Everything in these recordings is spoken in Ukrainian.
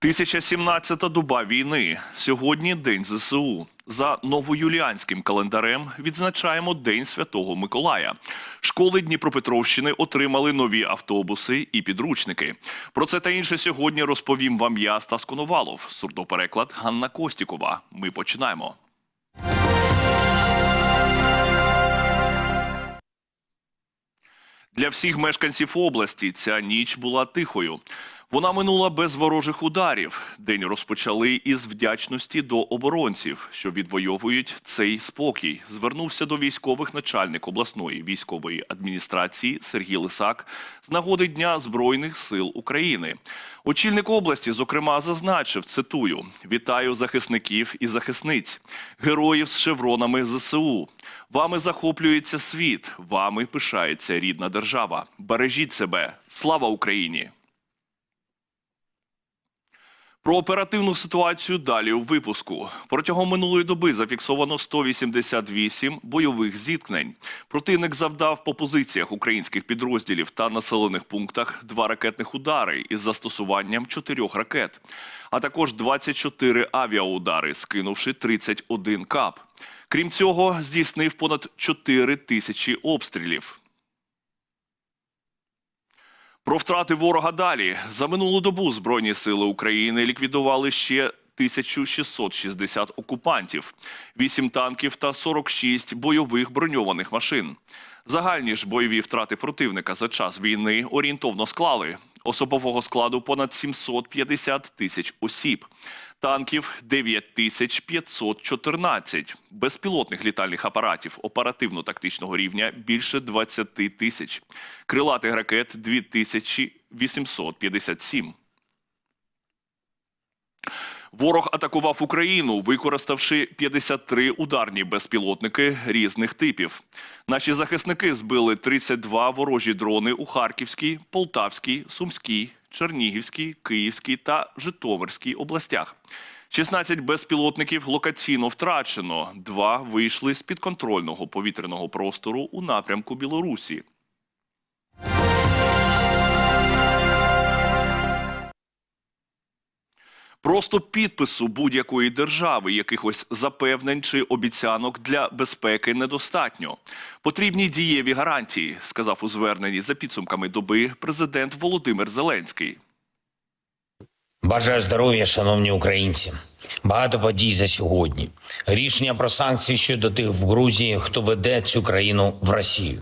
1017-та доба війни. Сьогодні День ЗСУ. За новоюліанським календарем відзначаємо День Святого Миколая. Школи Дніпропетровщини отримали нові автобуси і підручники. Про це та інше сьогодні розповім вам я, Стас Коновалов. Сурдопереклад Ганна Костікова. Ми починаємо. Для всіх мешканців області ця ніч була тихою. Вона минула без ворожих ударів. День розпочали із вдячності до оборонців, що відвоюють цей спокій. Звернувся до військових начальник обласної військової адміністрації Сергій Лисак з нагоди Дня Збройних сил України. Очільник області, зокрема, зазначив: цитую: вітаю захисників і захисниць, героїв з шевронами ЗСУ. Вами захоплюється світ, вами пишається рідна держава. Бережіть себе. Слава Україні! Про оперативну ситуацію далі у випуску. Протягом минулої доби зафіксовано 188 бойових зіткнень. Противник завдав по позиціях українських підрозділів та населених пунктах два ракетних удари із застосуванням чотирьох ракет, а також 24 авіаудари, скинувши 31 кап. Крім цього, здійснив понад 4 тисячі обстрілів. Про втрати ворога далі. За минулу добу Збройні сили України ліквідували ще 1660 окупантів, 8 танків та 46 бойових броньованих машин. Загальні ж бойові втрати противника за час війни орієнтовно склали особового складу понад 750 тисяч осіб, танків 9514, безпілотних літальних апаратів оперативно-тактичного рівня більше 20 тисяч, крилатих ракет 2857. Ворог атакував Україну, використавши 53 ударні безпілотники різних типів. Наші захисники збили 32 ворожі дрони у Харківській, Полтавській, Сумській, Чернігівській, Київській та Житомирській областях. 16 безпілотників локаційно втрачено. Два вийшли з підконтрольного повітряного простору у напрямку Білорусі. Просто підпису будь-якої держави, якихось запевнень чи обіцянок для безпеки недостатньо. Потрібні дієві гарантії, сказав у зверненні за підсумками доби президент Володимир Зеленський. Бажаю здоров'я, шановні українці. Багато подій за сьогодні. Рішення про санкції щодо тих в Грузії, хто веде цю країну в Росію.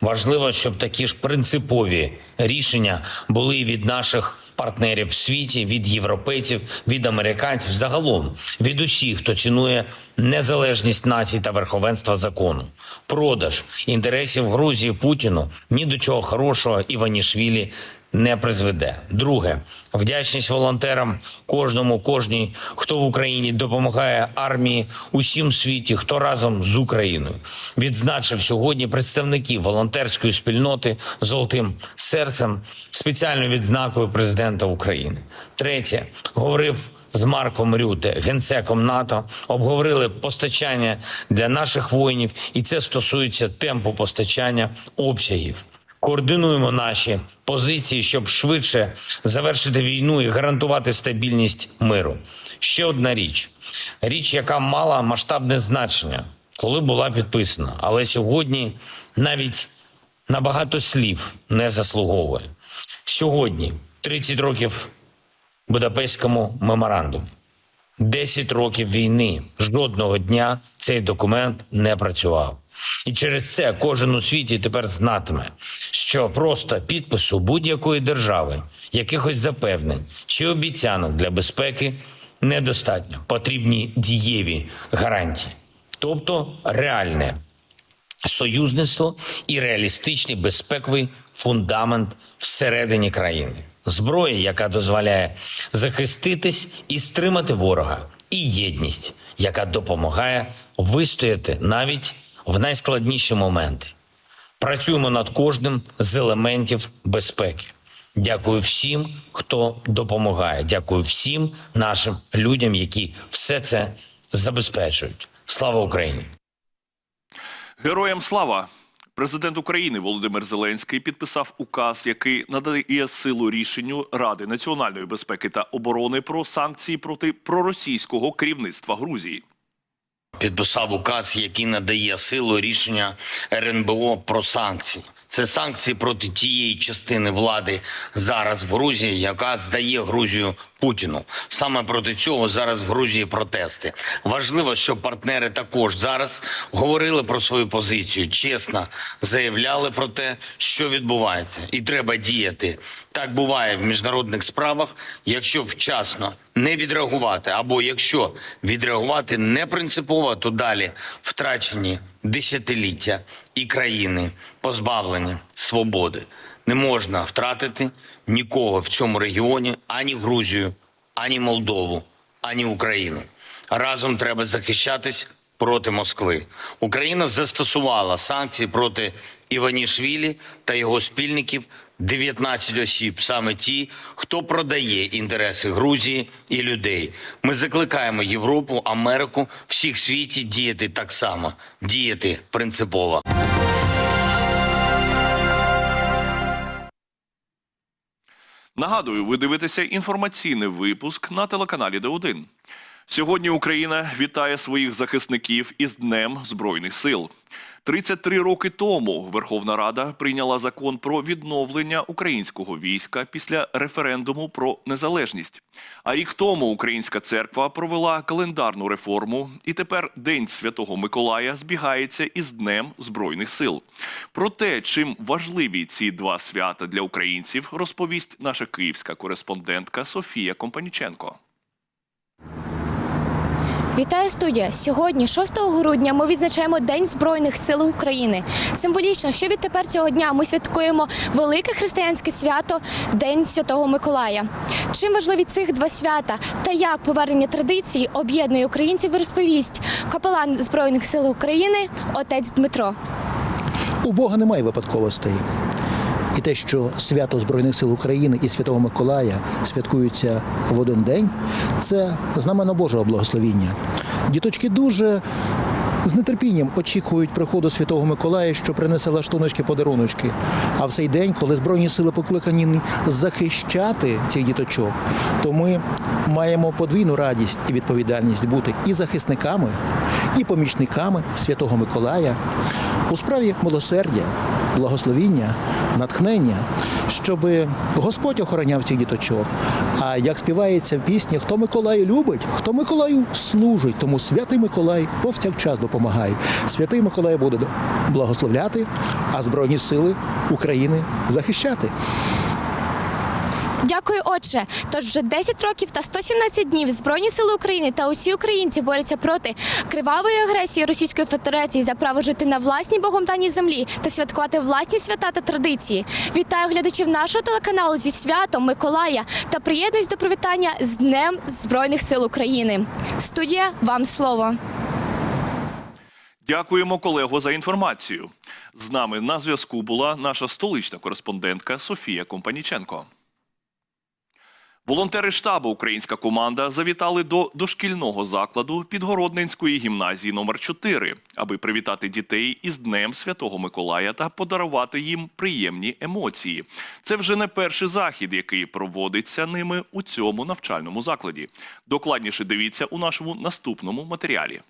Важливо, щоб такі ж принципові рішення були від наших партнерів в світі, від європейців, від американців, загалом від усіх, хто цінує незалежність націй та верховенства закону. Продаж інтересів Грузії Путіну ні до чого хорошого Іванішвілі не призведе. Друге, вдячність волонтерам, кожному, кожній, хто в Україні допомагає армії усім світі, хто разом з Україною. Відзначив сьогодні представників волонтерської спільноти золотим серцем, спеціальною відзнакою президента України. Третє, говорив. З Марком Рюте, генсеком НАТО, обговорили постачання для наших воїнів, і це стосується темпу постачання обсягів. Координуємо наші позиції, щоб швидше завершити війну і гарантувати стабільність миру. Ще одна річ: річ, яка мала масштабне значення, коли була підписана, але сьогодні навіть на багато слів не заслуговує. Сьогодні 30 років Будапештському меморандуму. 10 років війни. Жодного дня цей документ не працював. І через це кожен у світі тепер знатиме, що просто підпису будь-якої держави, якихось запевнень чи обіцянок для безпеки недостатньо. Потрібні дієві гарантії, тобто реальне союзництво і реалістичний безпековий фундамент всередині країни. Зброя, яка дозволяє захиститись і стримати ворога, і єдність, яка допомагає вистояти навіть в найскладніші моменти. Працюємо над кожним з елементів безпеки. Дякую всім, хто допомагає. Дякую всім нашим людям, які все це забезпечують. Слава Україні! Героям слава! Президент України Володимир Зеленський підписав указ, який надає силу рішенню Ради національної безпеки та оборони про санкції проти проросійського керівництва Грузії. Підписав указ, який надає силу рішення РНБО про санкції. Це санкції проти тієї частини влади зараз в Грузії, яка здає Грузію Путіну. Саме проти цього зараз в Грузії протести. Важливо, щоб партнери також зараз говорили про свою позицію, чесно заявляли про те, що відбувається, і треба діяти. Так буває в міжнародних справах, якщо вчасно не відреагувати, або якщо відреагувати не принципово, то далі втрачені десятиліття і країни позбавлені свободи. Не можна втратити нікого в цьому регіоні ані Грузію, ані Молдову, ані Україну. Разом треба захищатись проти Москви. Україна застосувала санкції проти Іванішвілі та його спільників. 19 осіб, саме ті, хто продає інтереси Грузії і людей. Ми закликаємо Європу, Америку, всіх світі діяти так само, діяти принципово. Нагадую, ви дивитеся інформаційний випуск на телеканалі Д1. Сьогодні Україна вітає своїх захисників із Днем Збройних сил. 33 роки тому Верховна Рада прийняла закон про відновлення українського війська після референдуму про незалежність. А рік тому Українська церква провела календарну реформу, і тепер День Святого Миколая збігається із Днем Збройних сил. Про те, чим важливі ці два свята для українців, розповість наша київська кореспондентка Софія Компаніченко. Вітаю студія! Сьогодні, 6 грудня, ми відзначаємо День Збройних сил України. Символічно, що відтепер цього дня ми святкуємо велике християнське свято День Святого Миколая. Чим важливі цих два свята та як повернення традиції об'єднує українців, розповість капелан Збройних сил України отець Дмитро. У Бога немає випадковостей. І те, що свято Збройних сил України і Святого Миколая святкуються в один день, це знамено Божого благословіння. Діточки дуже з нетерпінням очікують приходу Святого Миколая, що принесе лаштуночки подаруночки. А в цей день, коли Збройні сили покликані захищати цих діточок, то ми маємо подвійну радість і відповідальність бути і захисниками, і помічниками Святого Миколая у справі милосердя, благословіння, натхнення, щоб Господь охороняв цих діточок. А як співається в пісні, хто Миколаю любить, хто Миколаю служить, тому святий Миколай повсякчас допомагає. Святий Миколай буде благословляти, а Збройні сили України захищати. Дякую, отче. Тож вже 10 років та 117 днів Збройні сили України та усі українці борються проти кривавої агресії Російської Федерації за право жити на власній богом даній землі та святкувати власні свята та традиції. Вітаю глядачів нашого телеканалу зі святом Миколая та приєднуюсь до привітання з Днем Збройних сил України. Студія, вам слово. Дякуємо колего за інформацію. З нами на зв'язку була наша столична кореспондентка Софія Компаніченко. Волонтери штабу Українська команда завітали до дошкільного закладу Підгородненської гімназії номер 4 аби привітати дітей із Днем Святого Миколая та подарувати їм приємні емоції. Це вже не перший захід, який проводиться ними у цьому навчальному закладі. Докладніше дивіться у нашому наступному матеріалі.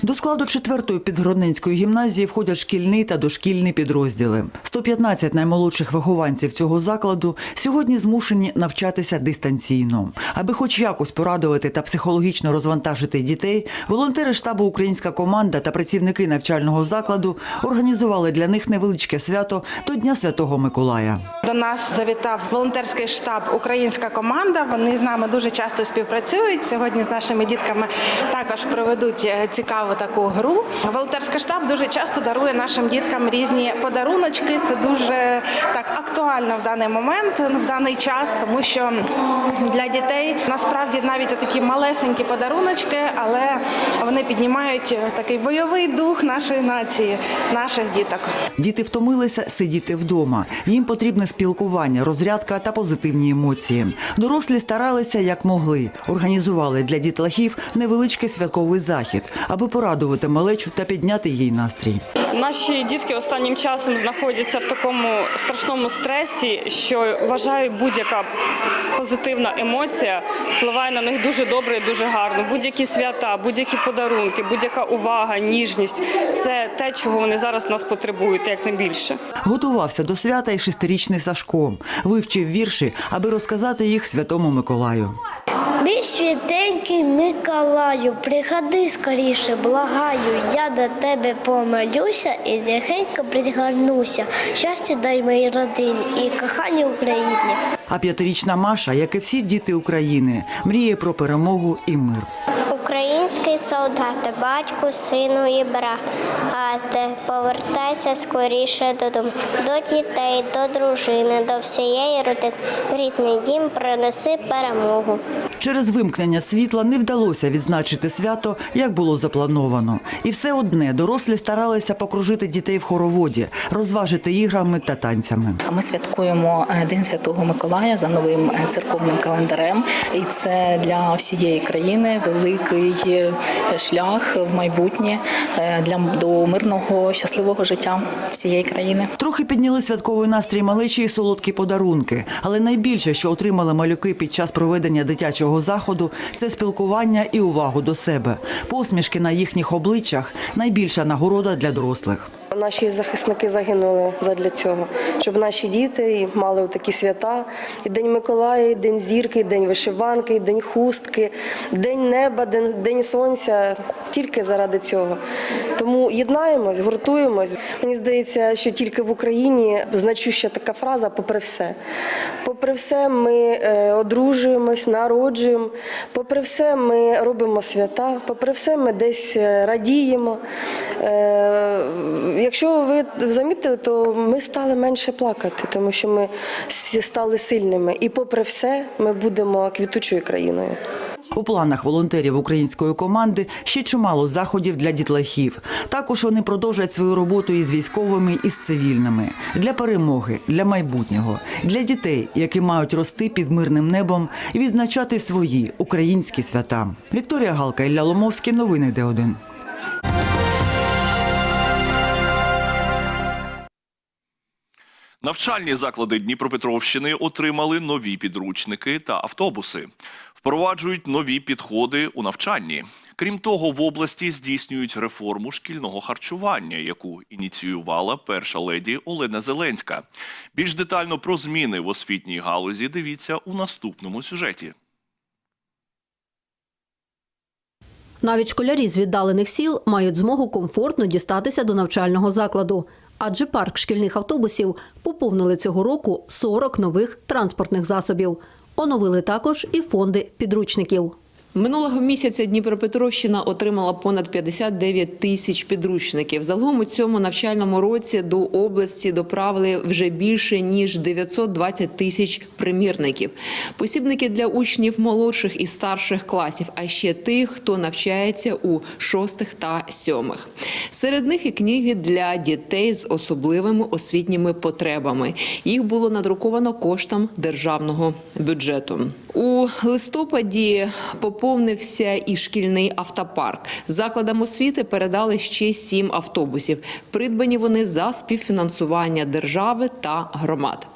До складу четвертої підгородненської гімназії входять шкільний та дошкільні підрозділи. 115 наймолодших вихованців цього закладу сьогодні змушені навчатися дистанційно. Аби хоч якось порадувати та психологічно розвантажити дітей, волонтери штабу Українська команда та працівники навчального закладу організували для них невеличке свято до Дня Святого Миколая. До нас завітав волонтерський штаб Українська команда. Вони з нами дуже часто співпрацюють. Сьогодні з нашими дітками також проведуть е, цікаву таку гру. Волонтерський штаб дуже часто дарує нашим діткам різні подаруночки. Це дуже так актуально в даний момент, в даний час, тому що для дітей насправді навіть такі малесенькі подаруночки, але вони піднімають такий бойовий дух нашої нації, наших діток. Діти втомилися сидіти вдома. Їм потрібне спілкування, розрядка та позитивні емоції. Дорослі старалися як могли. Організували для дітлахів невеличкий святковий захід, аби порадувати малечу та підняти їй настрій. Наші дітки останнім часом знаходяться в такому страшному стресі, що вважаю, будь-яка позитивна емоція впливає на них дуже добре і дуже гарно. Будь-які свята, будь-які подарунки, будь-яка увага, ніжність це те, чого вони зараз нас потребують, як найбільше. Готувався до свята і шестирічний Сашко. Вивчив вірші, аби розказати їх святому Миколаю. Мій святенький Миколаю, приходи скоріше, благаю, я до тебе помолюся і тихенько пригорнуся. Щастя дай моїй родині і коханій Україні. А п'ятирічна Маша, як і всі діти України, мріє про перемогу і мир. Український солдат, батьку, сину і брате, повертайся скоріше додому, до дітей, до дружини, до всієї родини. Рідний дім принеси перемогу. Через вимкнення світла не вдалося відзначити свято, як було заплановано. І все одне дорослі старалися покружити дітей в хороводі, розважити іграми та танцями. Ми святкуємо е, День Святого Миколая за новим е, церковним календарем, і це для всієї країни великий шлях в майбутнє е, для до мирного щасливого життя всієї країни. Трохи підняли святковий настрій малечі і солодкі подарунки. Але найбільше, що отримали малюки під час проведення дитячого заходу, це спілкування і увагу до себе. Посмішки на їхніх обличчях найбільша нагорода для дорослих. Наші захисники загинули задля цього, щоб наші діти мали такі свята. І День Миколая, і День зірки, і День вишиванки, і День хустки, День неба, День, День сонця. Тільки заради цього. Тому єднаємось, гуртуємось. Мені здається, що тільки в Україні значуща така фраза попри все. Попри все, ми е, одружуємось, народжуємо. Попри все, ми робимо свята. Попри все, ми десь е, радіємо. Е, Якщо ви замітили, то ми стали менше плакати, тому що ми стали сильними. І попри все, ми будемо квітучою країною. У планах волонтерів української команди ще чимало заходів для дітлахів. Також вони продовжать свою роботу із військовими і з цивільними для перемоги, для майбутнього, для дітей, які мають рости під мирним небом і відзначати свої українські свята. Вікторія Галка Ілля Ломовський. Новини Д1. Навчальні заклади Дніпропетровщини отримали нові підручники та автобуси. Впроваджують нові підходи у навчанні. Крім того, в області здійснюють реформу шкільного харчування, яку ініціювала перша леді Олена Зеленська. Більш детально про зміни в освітній галузі дивіться у наступному сюжеті. Навіть школярі з віддалених сіл мають змогу комфортно дістатися до навчального закладу. Адже парк шкільних автобусів поповнили цього року 40 нових транспортних засобів. Оновили також і фонди підручників. Минулого місяця Дніпропетровщина отримала понад 59 тисяч підручників. Загалом у цьому навчальному році до області доправили вже більше ніж 920 тисяч примірників. Посібники для учнів молодших і старших класів, а ще тих, хто навчається у шостих та сьомих. Серед них і книги для дітей з особливими освітніми потребами. Їх було надруковано коштом державного бюджету. У листопаді поповнився і шкільний автопарк. Закладам освіти передали ще сім автобусів. Придбані вони за співфінансування держави та громад.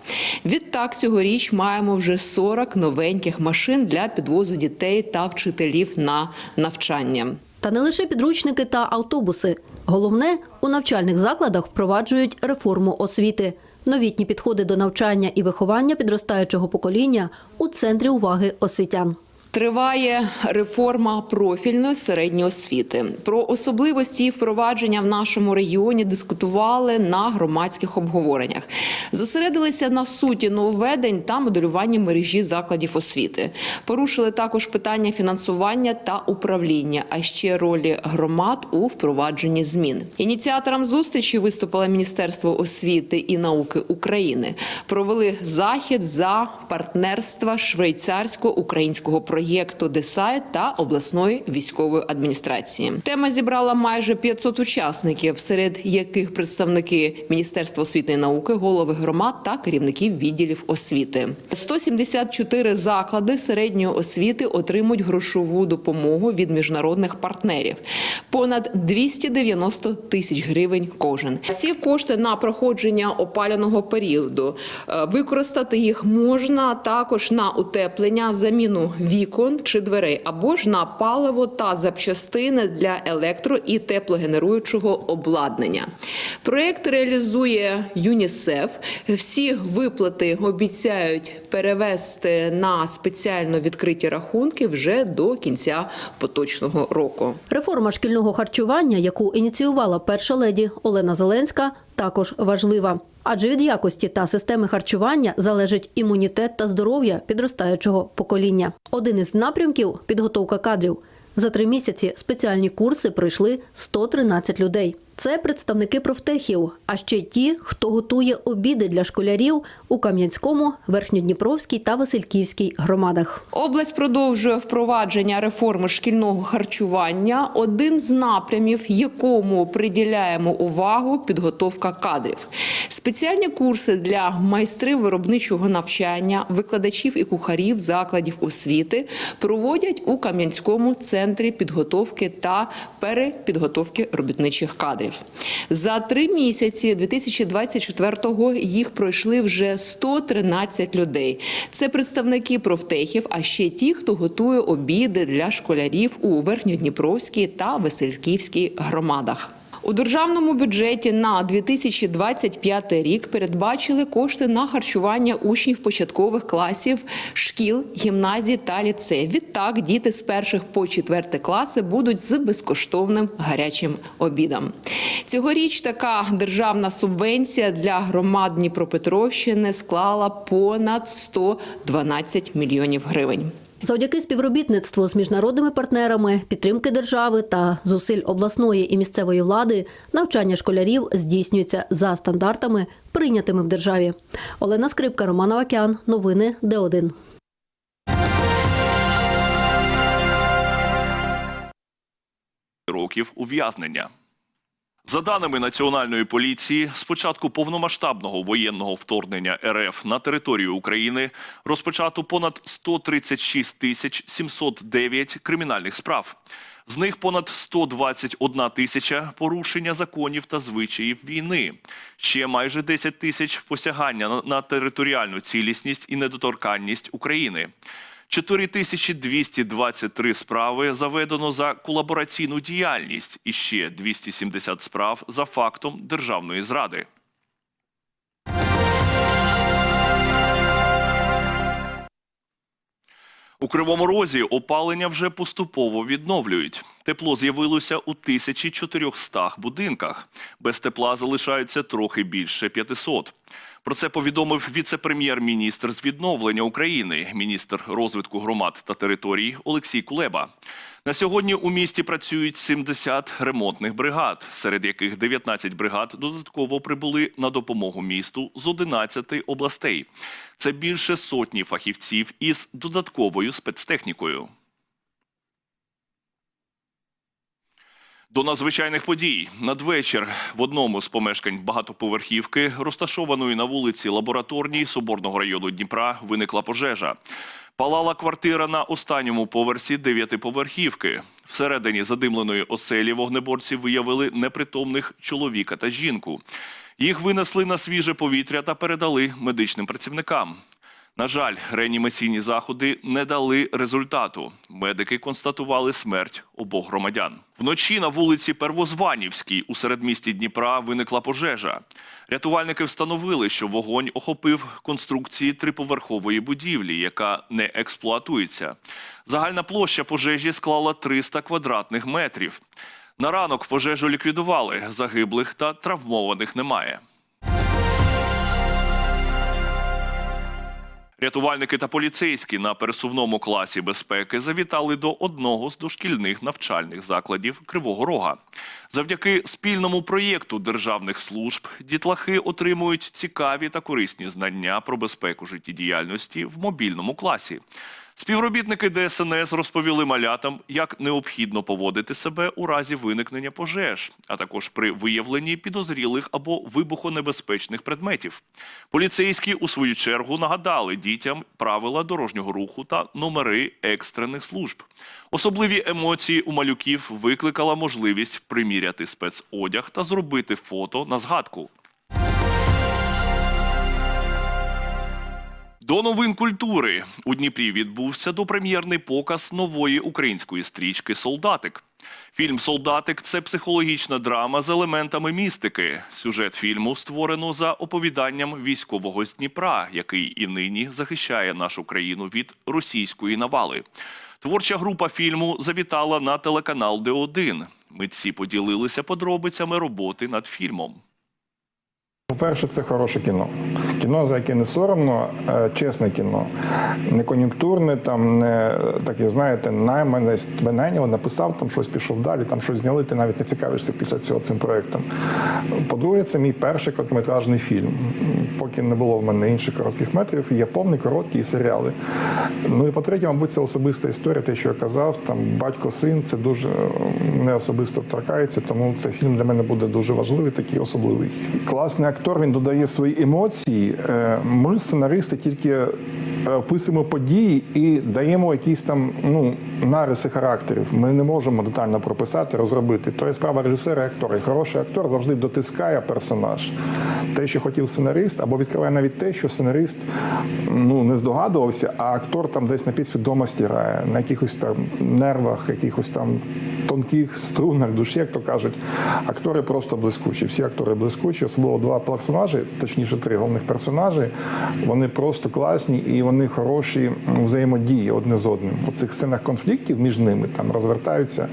Відтак цьогоріч маємо вже 40 новеньких машин для підвозу дітей та вчителів на навчання. Та не лише підручники та автобуси. Головне, у навчальних закладах впроваджують реформу освіти. Новітні підходи до навчання і виховання підростаючого покоління у центрі уваги освітян. Триває реформа профільної середньої освіти. Про особливості її впровадження в нашому регіоні дискутували на громадських обговореннях. Зосередилися на суті нововведень та моделюванні мережі закладів освіти. Порушили також питання фінансування та управління, а ще ролі громад у впровадженні змін. Ініціатором зустрічі виступило Міністерство освіти і науки України. Провели захід за партнерства швейцарсько-українського проєкту. Проєкту Десайт та обласної військової адміністрації. Тема зібрала майже 500 учасників, серед яких представники Міністерства освіти і науки, голови громад та керівників відділів освіти. 174 заклади середньої освіти отримують грошову допомогу від міжнародних партнерів. Понад 290 тисяч гривень кожен. Ці кошти на проходження опалювального періоду. Е, Використати їх можна також на утеплення, заміну вікон чи дверей, або ж на паливо та запчастини для електро і теплогенеруючого обладнання. Проект реалізує ЮНІСЕФ. Всі виплати обіцяють перевести на спеціально відкриті рахунки вже до кінця поточного року. Реформа шкільного харчування, яку ініціювала перша леді Олена Зеленська, також важлива. Адже від якості та системи харчування залежить імунітет та здоров'я підростаючого покоління. Один із напрямків підготовка кадрів. За три місяці спеціальні курси пройшли 113 людей. Це представники профтехів, а ще ті, хто готує обіди для школярів у Кам'янському, Верхньодніпровській та Васильківській громадах. Область продовжує впровадження реформи шкільного харчування. Один з напрямів, якому приділяємо увагу, підготовка кадрів. Спеціальні курси для майстрів виробничого навчання, викладачів і кухарів закладів освіти проводять у Кам'янському центрі підготовки та перепідготовки робітничих кадрів. За три місяці 2024-го їх пройшли вже 113 людей. Це представники профтехів, а ще ті, хто готує обіди для школярів у Верхньодніпровській та Васильківській громадах. У державному бюджеті на 2025 рік передбачили кошти на харчування учнів початкових класів, шкіл, гімназій та ліцеїв. Відтак діти з перших по четверте класи будуть з безкоштовним гарячим обідом. Цьогоріч така державна субвенція для громад Дніпропетровщини склала понад 112 мільйонів гривень. Завдяки співробітництву з міжнародними партнерами, підтримки держави та зусиль обласної і місцевої влади навчання школярів здійснюється за стандартами, прийнятими в державі. Олена Скрипка, Роман Авакян. Новини Д1. років ув'язнення. За даними національної поліції, з початку повномасштабного воєнного вторгнення РФ на територію України розпочато понад 136 тисяч 709 кримінальних справ. З них понад 121 тисяча порушення законів та звичаїв війни. Ще майже 10 тисяч посягання на- територіальну цілісність і недоторканність України. 4223 справи заведено за колабораційну діяльність і ще 270 справ за фактом державної зради. У Кривому Розі опалення вже поступово відновлюють. Тепло з'явилося у 1400 будинках. Без тепла залишаються трохи більше 500. Про це повідомив віце-прем'єр-міністр з відновлення України, міністр розвитку громад та територій Олексій Кулеба. На сьогодні у місті працюють 70 ремонтних бригад, серед яких 19 бригад додатково прибули на допомогу місту з 11 областей. Це більше сотні фахівців із додатковою спецтехнікою. До надзвичайних подій надвечір в одному з помешкань багатоповерхівки, розташованої на вулиці Лабораторній Соборного району Дніпра, виникла пожежа. Палала квартира на останньому поверсі дев'ятиповерхівки. Всередині задимленої оселі вогнеборці виявили непритомних чоловіка та жінку. Їх винесли на свіже повітря та передали медичним працівникам. На жаль, реанімаційні заходи не дали результату. Медики констатували смерть обох громадян. Вночі на вулиці Первозванівській у середмісті Дніпра виникла пожежа. Рятувальники встановили, що вогонь охопив конструкції триповерхової будівлі, яка не експлуатується. Загальна площа пожежі склала 300 квадратних метрів. На ранок пожежу ліквідували. Загиблих та травмованих немає. Рятувальники та поліцейські на пересувному класі безпеки завітали до одного з дошкільних навчальних закладів Кривого Рога. Завдяки спільному проєкту державних служб дітлахи отримують цікаві та корисні знання про безпеку життєдіяльності в мобільному класі. Співробітники ДСНС розповіли малятам, як необхідно поводити себе у разі виникнення пожеж, а також при виявленні підозрілих або вибухонебезпечних предметів. Поліцейські у свою чергу нагадали дітям правила дорожнього руху та номери екстрених служб. Особливі емоції у малюків викликала можливість приміряти спецодяг та зробити фото на згадку. До новин культури у Дніпрі відбувся допрем'єрний показ нової української стрічки Солдатик. Фільм Солдатик це психологічна драма з елементами містики. Сюжет фільму створено за оповіданням військового з Дніпра, який і нині захищає нашу країну від російської навали. Творча група фільму завітала на телеканал Д1. Митці поділилися подробицями роботи над фільмом. По-перше, це хороше кіно. Кіно, за яке не соромно, е, чесне кіно. Не кон'юнктурне, там не таке, знаєте, наймане найняли, написав там щось, пішов далі, там щось зняли, ти навіть не цікавишся після цього цим проєктом. По-друге, це мій перший короткометражний фільм. Поки не було в мене інших коротких метрів, є повний, короткі серіали. Ну і по-третє, мабуть, це особиста історія, те, що я казав, там батько-син, це дуже е, не особисто торкається, тому цей фільм для мене буде дуже важливий, такий особливий. Класний актор, він додає свої емоції. Е, Ми, сценаристи, тільки е, описуємо події і даємо якісь там ну, нариси характерів. Ми не можемо детально прописати, розробити. То є справа режисера і актора. І хороший актор завжди дотискає персонаж. Те, що хотів сценарист, або відкриває навіть те, що сценарист ну, не здогадувався, а актор там десь на підсвідомості грає, на якихось там нервах, якихось там тонких струнах душі, як то кажуть. Актори просто блискучі. Всі актори блискучі, особливо два персонажі, точніше, три головних персонажі. Вони просто класні і вони хороші взаємодії одне з одним. У цих сценах конфліктів між ними там розвертаються.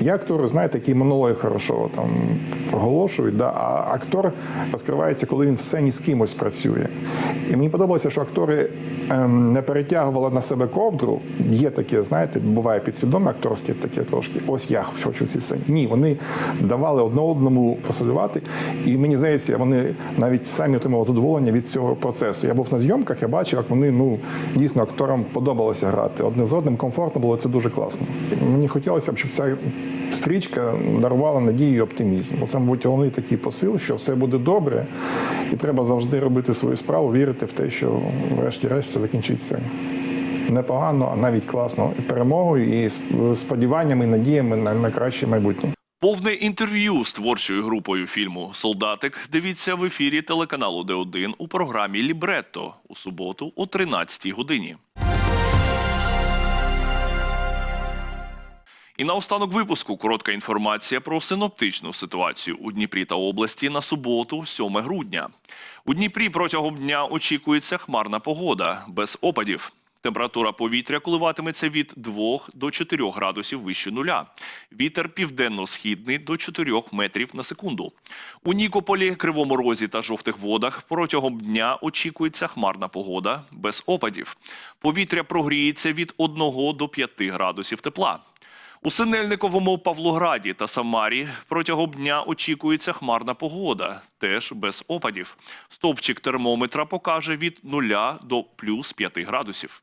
Є актори, знаєте, які монологи хорошо там проголошують, да, а актор розкривається, коли він в сцені з кимось працює. І мені подобалося, що актори ем, не перетягували на себе ковдру. Є таке, знаєте, буває підсвідоме акторське таке трошки. Ось я хочу в цій сцені. Ні, вони давали одне одному посолювати. І мені здається, вони навіть самі отримали задоволення від цього процесу. Я був на зйомках, я бачив, як вони ну дійсно акторам подобалося грати. Одне з одним комфортно було це дуже класно. Мені хотілося б, щоб ця стрічка дарувала надію і оптимізм. Це, мабуть, головний такий посил, що все буде добре, і треба завжди робити свою справу, вірити в те, що врешті-решт все закінчиться непогано, а навіть класно. Перемогою, і сподіваннями, і надіями на, на краще майбутнє. Повне інтерв'ю з творчою групою фільму Солдатик дивіться в ефірі телеканалу Д1 у програмі Лібретто у суботу о 13-й годині. І наостанок випуску коротка інформація про синоптичну ситуацію у Дніпрі та області на суботу, 7 грудня. У Дніпрі протягом дня очікується хмарна погода без опадів. Температура повітря коливатиметься від 2 до 4 градусів вище нуля. Вітер південно-східний до 4 метрів на секунду. У Нікополі, Кривому Розі та Жовтих Водах протягом дня очікується хмарна погода без опадів. Повітря прогріється від 1 до 5 градусів тепла. У Синельниковому Павлограді та Самарі протягом дня очікується хмарна погода, теж без опадів. Стовпчик термометра покаже від 0 до плюс 5 градусів.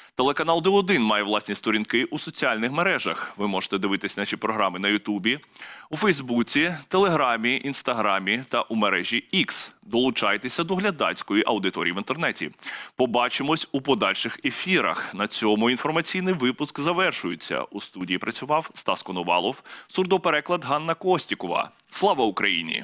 Телеканал Д1 має власні сторінки у соціальних мережах. Ви можете дивитись наші програми на Ютубі, у Фейсбуці, Телеграмі, Інстаграмі та у мережі X. Долучайтеся до глядацької аудиторії в інтернеті. Побачимось у подальших ефірах. На цьому інформаційний випуск завершується. У студії працював Стас Коновалов, сурдопереклад Ганна Костікова. Слава Україні!